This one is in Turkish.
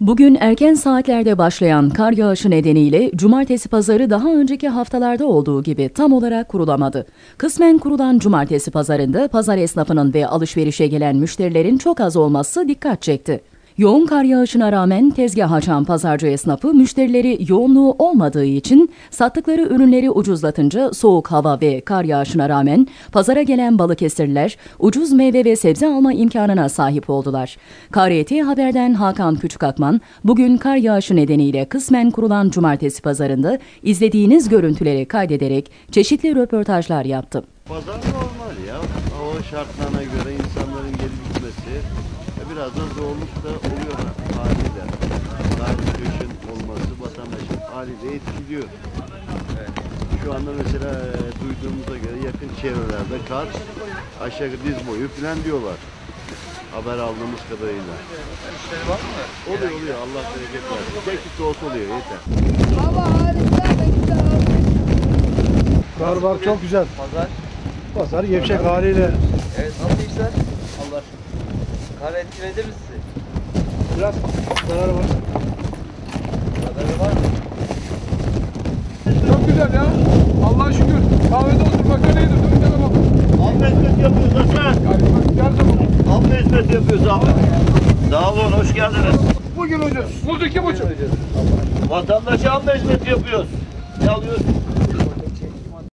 Bugün erken saatlerde başlayan kar yağışı nedeniyle cumartesi pazarı daha önceki haftalarda olduğu gibi tam olarak kurulamadı. Kısmen kurulan cumartesi pazarında pazar esnafının ve alışverişe gelen müşterilerin çok az olması dikkat çekti. Yoğun kar yağışına rağmen tezgah açan pazarcı esnafı müşterileri yoğunluğu olmadığı için sattıkları ürünleri ucuzlatınca soğuk hava ve kar yağışına rağmen pazara gelen Balıkesirliler ucuz meyve ve sebze alma imkanına sahip oldular. KRT Haber'den Hakan Küçükakman bugün kar yağışı nedeniyle kısmen kurulan cumartesi pazarında izlediğiniz görüntüleri kaydederek çeşitli röportajlar yaptı. Pazar normal ya. Hava şartlarına göre insanların gelip gitmesi biraz da zorluk da oluyor haliyle. Dar kışın olması vatandaşın haliyle etkiliyor. Şu anda mesela e, duyduğumuza göre yakın çevrelerde kar aşağı diz boyu falan diyorlar. Haber aldığımız kadarıyla. Oluyor oluyor Allah bereket versin. Tek soğuk oluyor yeter. Kar var çok güzel. Pazar. Pazar gevşek haliyle Evet nasıl işler? Kar etkiledi mi sizi? biraz zarar var. Kadarı var mı? Çok güzel ya. Allah'a şükür. Kahvede oturmakta neydi? Dönüşene bak. Ahmet hizmet yapıyoruz Hasan. Her zaman. Ahmet hizmet yapıyoruz Ahmet. Sağ olun hoş geldiniz. Bugün ucuz. Muz iki buçuk. Vatandaşa alma hizmeti yapıyoruz. Ne alıyoruz?